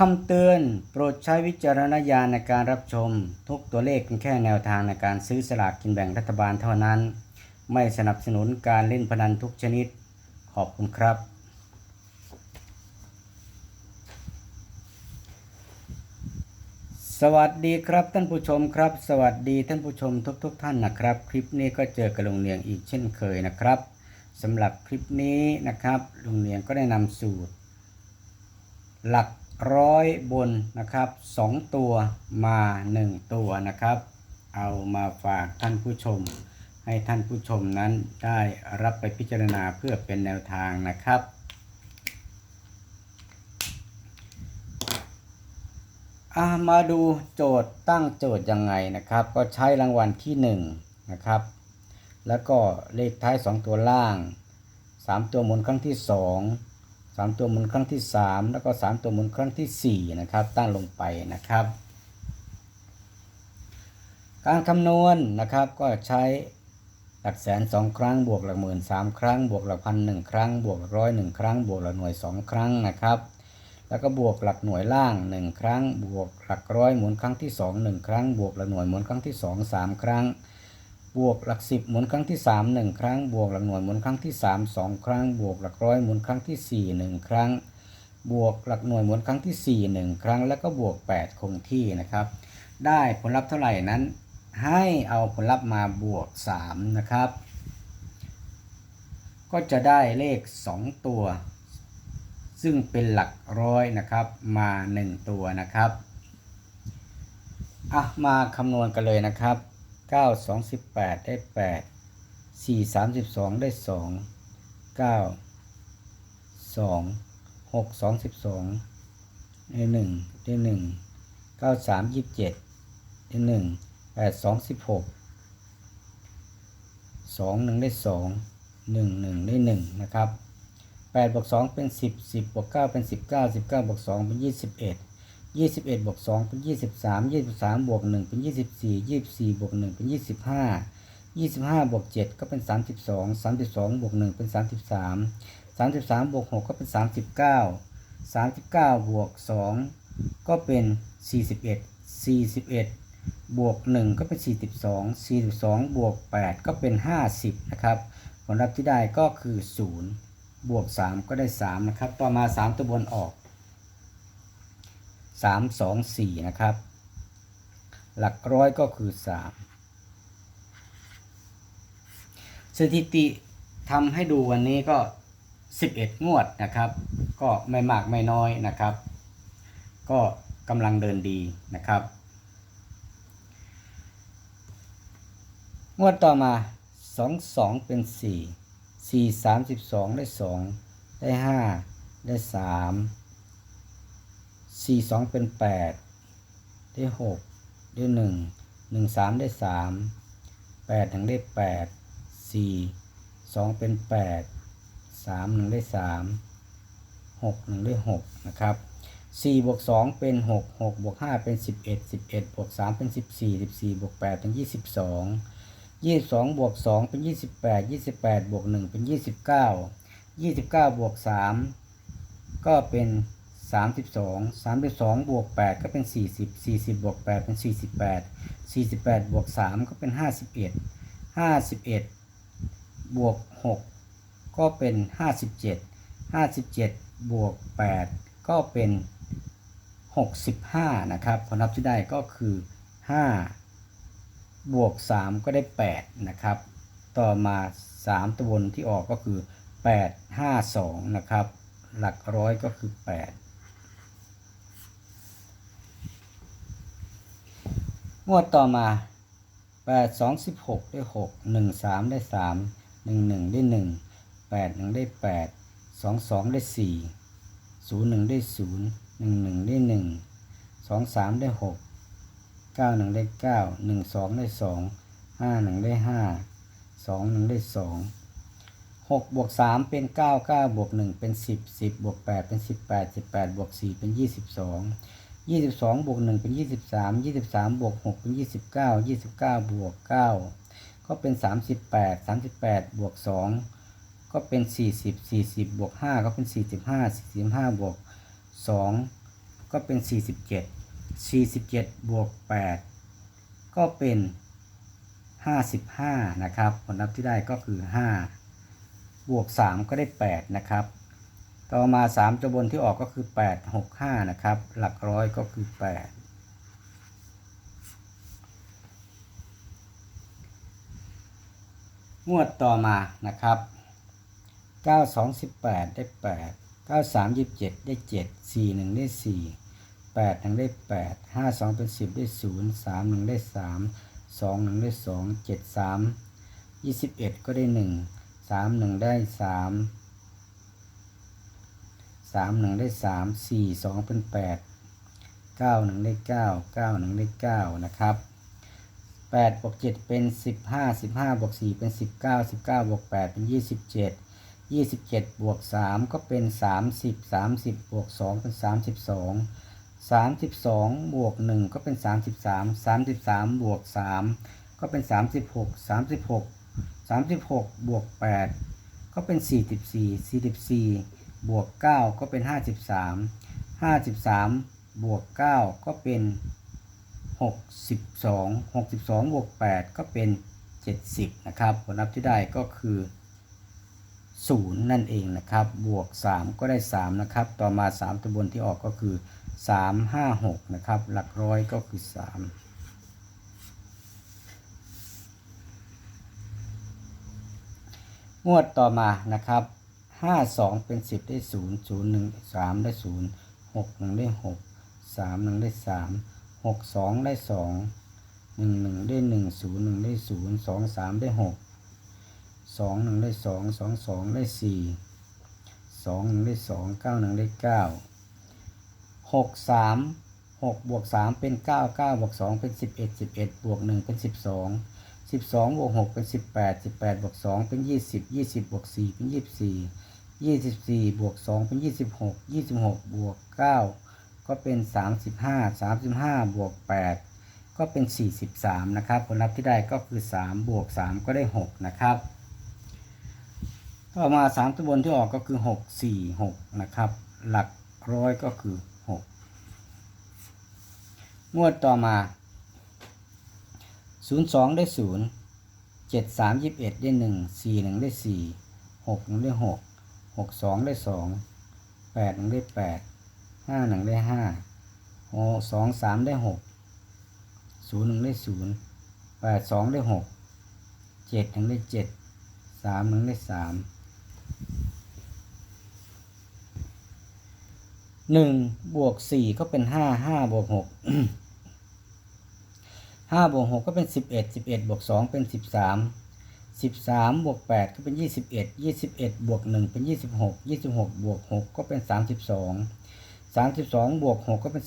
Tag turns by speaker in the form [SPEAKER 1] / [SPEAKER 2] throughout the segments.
[SPEAKER 1] คำเตือนโปรดใช้วิจารณญาณในการรับชม ทุกตัวเลขเป็นแค่แนวทางในการซื้อสลากกินแบ่งรัฐบาลเท่านั้น ไม่สนับสนุนการเล่นพนันทุกชนิด ขอบคุณครับ สวัสดีครับท่านผู้ชมครับ สวัสดีท่านผู้ชมทุกๆทท่านนะครับ คลิปนี้ก็เจอกับลุงเนียงอีกเช่นเคยนะครับสำหรับคลิปนี้นะครับลุงเนียงก็ได้นำสูตร หลัก ร้อยบนนะครับสองตัวมาหนึ่งตัวนะครับ เอามาฝากท่านผู้ชม ให้ท่านผู้ชมนั้นได้รับไปพิจารณาเพื่อเป็นแนวทางนะครับามาดูโจทย์ตั้งโจทย์ยังไงนะครับ ก็ใช้รางวัลที่1นงนะครับ แล้วก็เลขท้าย 2 ตัวล่าง 3 ตัวหมุนครั้งที่ 2 3ตัวหมุนครั้งที่3แล้วก็3ตัวหมุนครั้งทีสี่4นะครับ ตั้งลงไปนะครับ การคำนวณนะครับก็ใช้หลักแสนสองครั้งบวกหลักหมื่นสามครั้ง บวกหลักพันหนึ่งครั้ง บวกหลักร้อยหนึ่งครั้ง บวกหลักหน่วยสองครั้งนะครับแล้วก็บวกหลักหน่วยล่าง 1 ครั้ง บวกหลักร้อยหมุนครั้งที่ 2 1 ครั้ง บวกหลักหน่วยหมุนครั้งที่ 2 3 ครั้ง บวกหลัก10หมุนครั้งที่3 1ครั้ง บวกหลักหน่วยหมุนครั้งที่3 2ครั้ง บวกหลักร้อยหมุนครั้งที่4 1ครั้ง บวกหลักหน่วยหมุนครั้งที่4 1ครั้ง แล้วก็บวก8คงที่นะครับ ได้ผลลัพธ์เท่าไหร่นั้น ให้เอาผลลัพธ์มาบวก3นะครับ ก็จะได้เลข2ตัว ซึ่งเป็นหลักร้อยนะครับมา1ตัวนะครับอะมาคำนวณกันเลยนะครับ 9 2 18ได้8 4 32ได้2 9 2 6 2 12ได้1ได้1 9 3 27ได้1 8 2 16 2 1ได้2 1 1ได้1นะครับ8บวก2เป็น10 10บวก9เป็น19 19บวก2เป็น21 21บ วก2เป็น23 23บวก1เป็น24 24บวก1เป็น25 25บวก7ก็เป็น32 32บวก1เป็น33 33บวก6ก็เป็น39 39บวก2ก็เป็น41 41บวก1ก็เป็น42 42บวก8ก็เป็น50นะครับผลลัพธ์ที่ได้ก็คือ0บวก3ก็ได้3นะครับ ต่อมา3ตัวบนออก 3 2 4 นะครับ หลักร้อยก็คือ 3 สถิติทำให้ดูวันนี้ก็ 11 งวดนะครับ ก็ไม่มากไม่น้อยนะครับ ก็กำลังเดินดีนะครับ งวดต่อมาสองสองเป็นสี่สี่สามสิบสองได้สองได้ห้าได้สาม สี่สองเป็นแปดได้หกได้หนึ่งหนึ่งสามได้สามแปดหนึ่งได้แปดสี่สองเป็นแปดสามหนึ่งได้สามหกหนึ่งได้หกนะครับสี่บวกสองเป็นหกหกบวกห้าเป็นสิบเอ็ดสิบเอ็ดบวกสามเป็นสิบสี่สิบสี่บวกแปดเป็นยี่สิบสองยี่สิบสองบวกสองเป็นยี่สิบแปดยี่สิบแปดบวกหนึ่งเป็นยี่สิบเก้ายี่สิบเก้าบวกสามก็เป็น สามสิบสองสามสิบสองบวกแปดก็เป็นสี่สิบสี่สิบบวกแปดเป็นสี่สิบแปดสี่สิบแปดบวกสามก็เป็นห้าสิบเอ็ดห้าสิบเอ็ดบวกหกก็เป็นห้าสิบเจ็ดห้าสิบเจ็ดบวกแปดก็เป็นหกสิบห้านะครับผลลัพธ์ที่ได้ก็คือห้าบวก3ก็ได้8นะครับ ต่อมา3ตัวบนที่ออกก็คือ8 5 2นะครับหลักร้อยก็คือ8 งวดต่อมา8 2 16ได้6 1 3ได้3 1 1ได้1 8 1ได้8 2 2ได้4 0 1ได้0 1 1ได้1 2 3ได้6เก้าหนึ่งได้เก้าหนึ่งสองได้สองห้าหนึ่งได้ห้าสองหนึ่งได้สองหกบวกสามเป็นเก้าเก้าบวกหนึ่งเป็นสิบสิบบวกแปดเป็นสิบแปดสิบแปดบวกสี่เป็นยี่สิบสอง ยี่สิบสองบวกหนึ่งเป็นยี่สิบสามยี่สิบสามบวกหกเป็นยี่สิบเก้ายี่สิบเก้าบวกเก้าก็เป็นสามสิบแปดสามสิบแปดบวกสองก็เป็นสี่สิบสี่สิบบวกห้าก็เป็นสี่สิบห้าสี่สิบห้าบวกสองก็เป็นสี่สิบเจ็ดสี่สิบเจ็ดบวกแปดก็เป็นห้าสิบห้านะครับ ผลลัพธ์ที่ได้ก็คือห้าบวกสามก็ได้แปดนะครับ ต่อมาสามตัวบนที่ออกก็คือแปดหกห้านะครับ หลักร้อยก็คือแปดงวดต่อมานะครับ 9 2 18 ได้ 8 9 3 27 ได้ 7 4 1 ได้ 4 8 1 ได้ 8 5 2 เป็น 10 ได้ 0 3 1 ได้ 3 2 1 ได้ 2 7 3 21 ก็ได้ 1 3 1 ได้ 3 3 1ได้3 4 2เป็น8 9 1ได้9 9 1ได้9นะครับแปดบวกเจ็ดเป็นสิบห้าสิบห้าบวกสี่เป็นสิบเก้าสิบเก้าบวกแปดเป็นยี่สิบเจ็ดยี่สิบเจ็ดบวกสามก็เป็นสามสิบสามสิบบวกสองเป็นสามสิบสองสามสิบสองบวกหนึ่งก็เป็นสามสิบสามสามสิบสามบวกสามก็เป็นสามสิบหกสามสิบหกสามสิบหกบวกแปดก็เป็นสี่สิบสี่สี่สิบสี่ บวกเก้าก็เป็นห้าสิบสามห้าสิบสามบวกเก้าก็เป็นหกสิบสองหกสิบสองบวกแปดก็เป็นเจ็ดสิบนะครับ ผลลัพธ์ที่ได้ก็คือศูนย์นั่นเองนะครับ บวกสามก็ได้สามนะครับ ต่อมาสามตัวบนที่ออกก็คือสามห้าหกนะครับ หลักร้อยก็คือสามงวดต่อมานะครับ ห้าสองเป็นสิบได้ศูนย์ศูนย์หนึ่งสามได้ศูนย์หกหนึ่งได้หกสามหนึ่งได้สามหกสองได้สองหนึ่งหนึ่งได้หนึ่งศูนย์หนึ่งได้ศูนย์สองสามได้หกสองหนึ่งได้สองสองสองได้สี่สองหนึ่งได้สองเก้าหนึ่งได้เก้าหกสามหกบวกสามเป็นเก้าเก้าบวกสองเป็นสิบเอ็ดสิบเอ็ดบวกหนึ่งเป็นสิบสองสิบสองบวกหกเป็นสิบแปดสิบแปดบวกสองเป็นยี่สิบยี่สิบบวกสี่เป็นยี่สิบสี่ ยี่สิบสี่บวกสองเป็นยี่สิบหกยี่สิบหกบวกเก้าก็เป็นสามสิบห้าสามสิบห้าบวกแปดก็เป็นสี่สิบสามนะครับ ผลลัพธ์ที่ได้ก็คือสามบวกสามก็ได้หกนะครับต่อมาสามตัวบนที่ออกก็คือหกสี่หกนะครับ หลักร้อยก็คือหกงวดต่อมาศูนย์สองได้ศูนย์เจ็ดสามยิบเอ็ดได้หนึ่งสี่หนึ่งได้สี่หกหนึ่งได้หก 6 6 2ได้2 8 1ได้8ห้าหนึ่งได้ห้าโอสองสามได้หกศูนย์หนึ่งได้ศูนย์แปดสองได้หกเจ็ดหนึ่งได้เจ็ดสามหนึ่งได้สามหนึ่งบวกสี่ก็เป็นห้าห้าบวกหกห้าบวกหกก็เป็นสิบเอ็ดสิบเอ็ดบวกสองเป็นสิบสาม 13 บวก 8 ก็เป็น 21 21 บวก 1 เป็น 26 26 บวก 6 ก็เป็น 32 32 บวก 6 ก็เป็น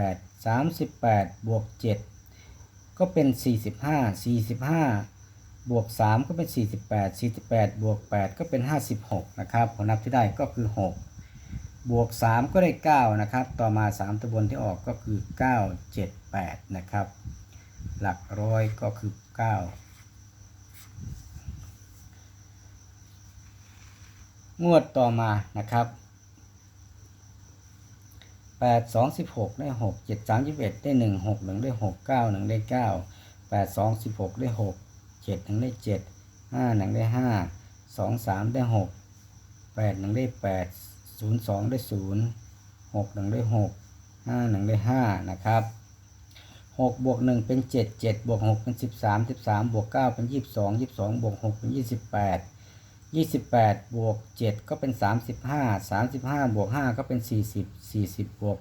[SPEAKER 1] 38 38 บวก 7 ก็เป็น 45 45 บวก 3 ก็เป็น 48 48 บวก 8 ก็เป็น 56 นะครับผลลับที่ได้ก็คือ 6 บวก 3 ก็ได้ 9 นะครับ ต่อมา 3ตัวบนที่ออกก็คือ 9 7 8 นะครับ หลักร้อยก็คือ 9 งวดต่อมานะครับแปดสองสิบหกได้หกเจ็ดสามสิบเอ็ดได้หนึ่งหกหนึ่งได้หกเก้าหนึ่งได้เก้าแปดสองสิบหกได้หกเจ็ดหนึ่งได้เจ็ดห้าหนึ่งได้ห้าสองสามได้หกแปดหนึ่งได้แปดศูนย์สองได้ศูนย์หกหนึ่งได้หกห้าหนึ่งได้ห้านะครับหกบวกหนึ่งเป็นเจ็ดเจ็ดบวกหกเป็นสิบสามสิบสามบวกเก้าเป็นยี่สิบสองยี่สิบสองบวกหกเป็นยี่สิบแปด ยี่สิบแปดบวกเจ็ดก็เป็นสามสิบห้าสามสิบห้าบวกห้าก็เป็นสี่สิบสี่สิบบวก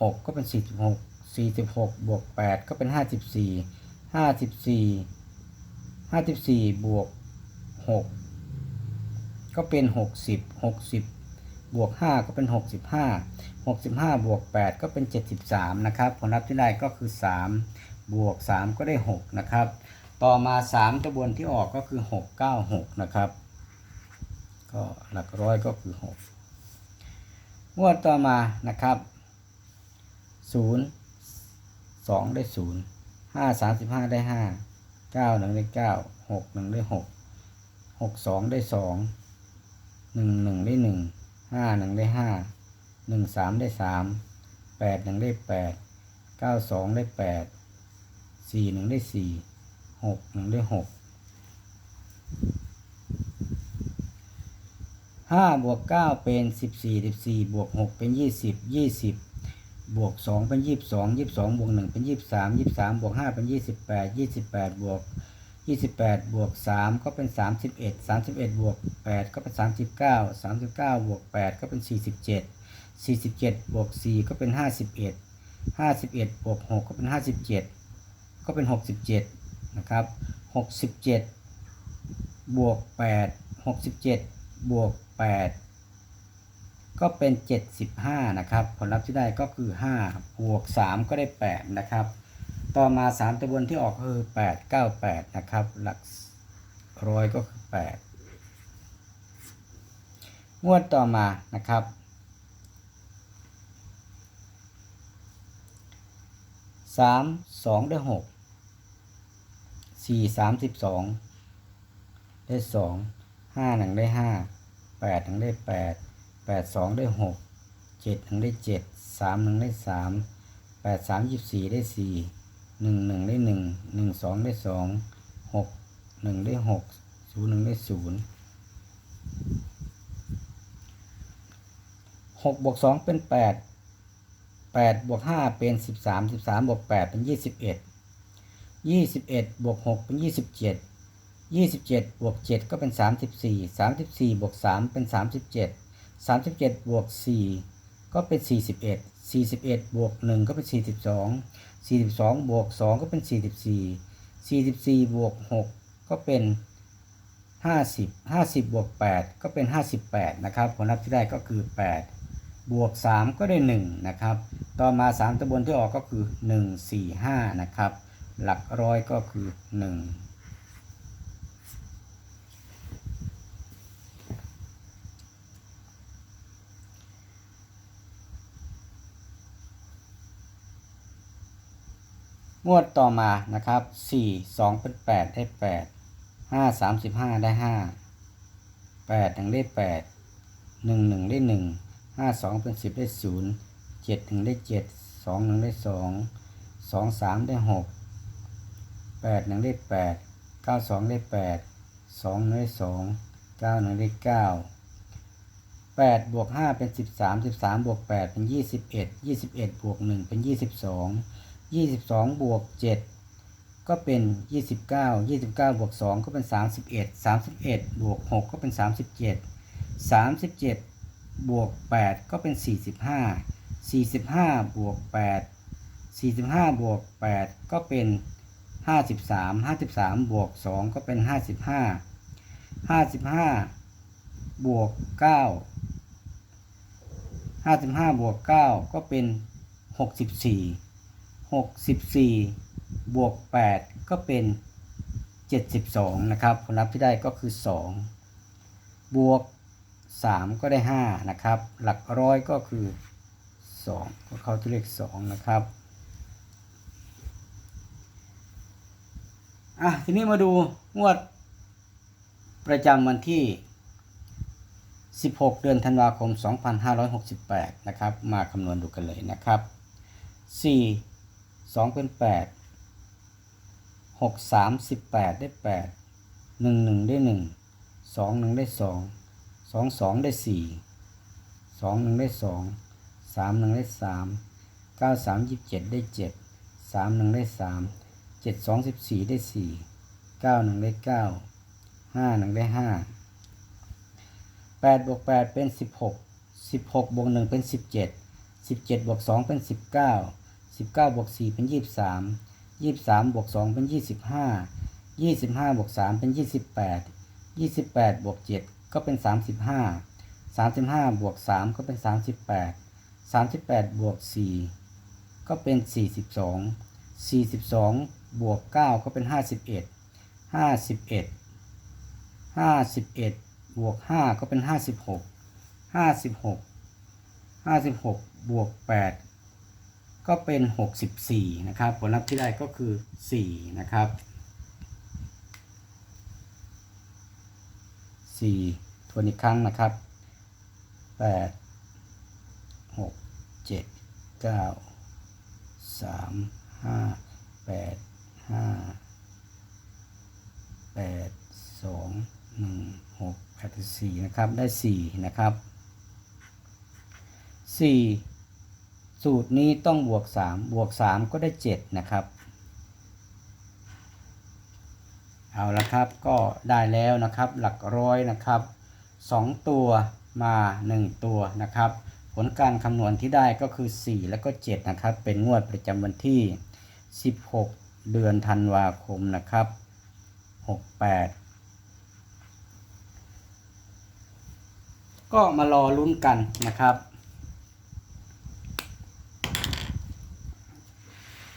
[SPEAKER 1] หกก็เป็นสี่สิบหกสี่สิบหกบวกแปดก็เป็นห้าสิบสี่ห้าสิบสี่ห้าสิบสี่บวกหกก็เป็นหกสิบหกสิบบวกห้าก็เป็นหกสิบห้าหกสิบห้าบวกแปดก็เป็นเจ็ดสิบสามนะครับ ผลลัพธ์ที่ได้ก็คือสามบวกสามก็ได้หกนะครับ ต่อมาสามตัวบนที่ออกก็คือหกเก้าหกนะครับ ก็หลักร้อยก็คือหกงวดต่อมานะครับศูนย์สองได้ศูนย์ห้าสามสิบห้าได้ห้าเก้าหนึ่งได้เก้าหกหนึ่งได้หกหกสองได้สองหนึ่งหนึ่งได้หนึ่งห้าหนึ่งได้ห้าหนึ่งสามได้สามแปดหนึ่งได้แปดเก้าสองได้แปดสี่หนึ่งได้สี่ หกหนึ่งได้หกห้าบวกเก้าเป็นสิบสี่สิบสี่บวกหกเป็นยี่สิบยี่สิบบวกสองเป็นยี่สิบสองยี่สิบสองบวกหนึ่งเป็นยี่สิบสามยี่สิบสามบวกห้าเป็นยี่สิบแปดยี่สิบแปดบวกยี่สิบแปดบวกสามก็เป็นสามสิบเอ็ดสามสิบเอ็ดบวกแปดก็เป็นสามสิบเก้าสามสิบเก้าบวกแปดก็เป็นสี่สิบเจ็ดสี่สิบเจ็ดบวกสี่ก็เป็นห้าสิบเอ็ดห้าสิบเอ็ดบวกหกก็เป็นห้าสิบเจ็ดก็เป็นหกสิบเจ็ด นะครับหกสิบเจ็ดบวกแปดหกสิบเจ็ดบวกแปดก็เป็น 75 นะครับ ผลลัพธ์ที่ได้ก็คือ 5 บวก 3 ก็ได้ 8 นะครับ ต่อมา 3 ตัวบนที่ออกคือ 8 9 8 นะครับ หลักร้อยก็คือ 8 งวดต่อมานะครับ3 2ได้6 4 32ได้2 5 1ได้5 8 1ได้8แปดสองได้หกเจ็ดหนึ่งได้เจ็ดสามหนึ่งได้สามแปดสามยี่สี่ได้สี่หนึ่งหนึ่งได้หนึ่งหนึ่งสองได้สองหกหนึ่งได้หกศูนย์หนึ่งได้ศูนย์หกบวกสองเป็นแปดแปดบวกห้าเป็นสิบสามสิบสามบวกแปดเป็นยี่สิบเอ็ด ยี่สิบเอ็ดบวกหกเป็นยี่สิบเจ็ดยี่สิบเจ็ดบวกเจ็ดก็เป็นสามสิบสี่สามสิบสี่บวกสามเป็นสามสิบเจ็ดสามสิบเจ็ดบวกสี่ก็เป็นสี่สิบเอ็ดสี่สิบเอ็ดบวกหนึ่งก็เป็นสี่สิบสองสี่สิบสองบวกสองก็เป็นสี่สิบสี่สี่สิบสี่บวกหกก็เป็นห้าสิบห้าสิบบวกแปดก็เป็นห้าสิบแปดนะครับผลลัพธ์ที่ได้ก็คือแปดบวกสามก็ได้หนึ่งนะครับ ต่อมาสามตัวบนที่ออกก็คือหนึ่งสี่ห้านะครับ หลักร้อยก็คือหนึ่งงวดต่อมานะครับสี่สองเป็นแปดได้แปดห้าสามสิบห้าได้ห้าแปดหนึ่งได้แปดหนึ่งหนึ่งได้หนึ่งห้าสองเป็นสิบได้ศูนย์เจ็ดหนึ่งได้เจ็ดสองหนึ่งได้สองสองสามได้หก แปดหนึ่งได้แปดเก้าสองได้แปดสองหนึ่งได้สองเก้าหนึ่งได้เก้าแปดบวกห้าเป็นสิบสามสิบสามบวกแปดเป็นยี่สิบเอ็ดยี่สิบเอ็ดบวกหนึ่งเป็นยี่สิบสองยี่สิบสองบวกเจ็ดก็เป็นยี่สิบเก้ายี่สิบเก้าบวกสองก็เป็นสามสิบเอ็ดสามสิบเอ็ดบวกหกก็เป็นสามสิบเจ็ดสามสิบเจ็ดบวกแปดก็เป็นสี่สิบห้าสี่สิบห้าบวกแปดสี่สิบห้าบวกแปดก็เป็น ห้าสิบสามห้าสิบสามบวกสองก็เป็นห้าสิบห้าห้าสิบห้าบวกเก้าห้าสิบห้าบวกเก้าก็เป็นหกสิบสี่หกสิบสี่บวกแปดก็เป็นเจ็ดสิบสองนะครับผลลัพธ์ที่ได้ก็คือสองบวกสามก็ได้ห้านะครับ หลักร้อยก็คือสองก็เข้าจะเลขสองนะครับ อะทีนี้มาดูงวด ประจำวันที่ 16 เดือนธันวาคม 2568 นะครับ มาคำนวณดูกันเลยนะครับสี่สองเป็นแปดหกสามสิบแปดได้แปดหนึ่งหนึ่งได้หนึ่งสองหนึ่งได้สองสองสองได้สี่สองหนึ่งได้สองสามหนึ่งได้สามเก้าสามยี่เจ็ดได้เจ็ดสามหนึ่งได้สาม เจ็ดสองสิบสี่ได้สี่เก้าหนึ่งได้เก้าห้าหนึ่งได้ห้าแปดบวกแปดเป็นสิบหกสิบหกบวกหนึ่งเป็นสิบเจ็ดสิบเจ็ดบวกสองเป็นสิบเก้าสิบเก้าบวกสี่เป็นยี่สิบสามยี่สิบสามบวกสองเป็นยี่สิบห้ายี่สิบห้าบวกสามเป็นยี่สิบแปดยี่สิบแปดบวกเจ็ดก็เป็นสามสิบห้าสามสิบห้าบวกสามก็เป็นสามสิบแปดสามสิบแปดบวกสี่ก็เป็นสี่สิบสองสี่สิบสอง บวกเก้าก็เป็นห้าสิบเอ็ดห้าสิบเอ็ดห้าสิบเอ็ดบวกห้าก็เป็นห้าสิบหกห้าสิบหกห้าสิบหกบวกแปดก็เป็นหกสิบสี่นะครับ ผลลัพธ์ที่ได้ก็คือสี่นะครับสี่ทวนอีกครั้งนะครับแปดหกเจ็ดเก้าสามห้าแปด ห้าแปดสองหนึ่งหกแปดสี่นะครับ ได้สี่นะครับสี่สูตรนี้ต้องบวกสามบวกสามก็ได้เจ็ดนะครับ เอาละครับก็ได้แล้วนะครับหลักร้อยนะครับสองตัวมาหนึ่งตัวนะครับผลการคำนวณที่ได้ก็คือ 4 แล้วก็ 7 นะครับ เป็นงวดประจำวันที่ 16 เดือนธันวาคมนะครับ 68 ก็มารอลุ้นกันนะครับ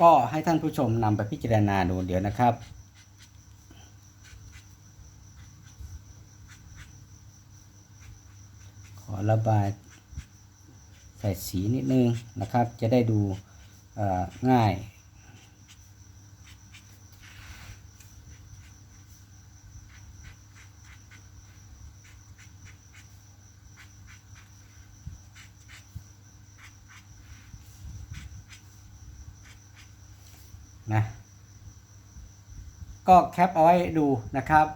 [SPEAKER 1] ก็ให้ท่านผู้ชมนำไปพิจารณาดูเดี๋ยวนะครับขอระบายใส่สีนิดนึงนะครับ จะได้ดูง่าย นะก็แคปเอาไว้ดูนะครับ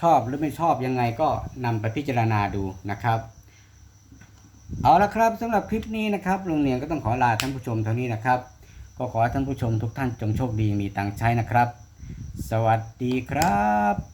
[SPEAKER 1] ชอบหรือไม่ชอบยังไงก็นำไปพิจารณาดูนะครับ เอาละครับสำหรับคลิปนี้นะครับลุงเนียงก็ต้องขอลาท่านผู้ชมเท่านี้นะครับ ก็ขอให้ท่านผู้ชมทุกท่านจงโชคดีมีตังใช้นะครับ สวัสดีครับ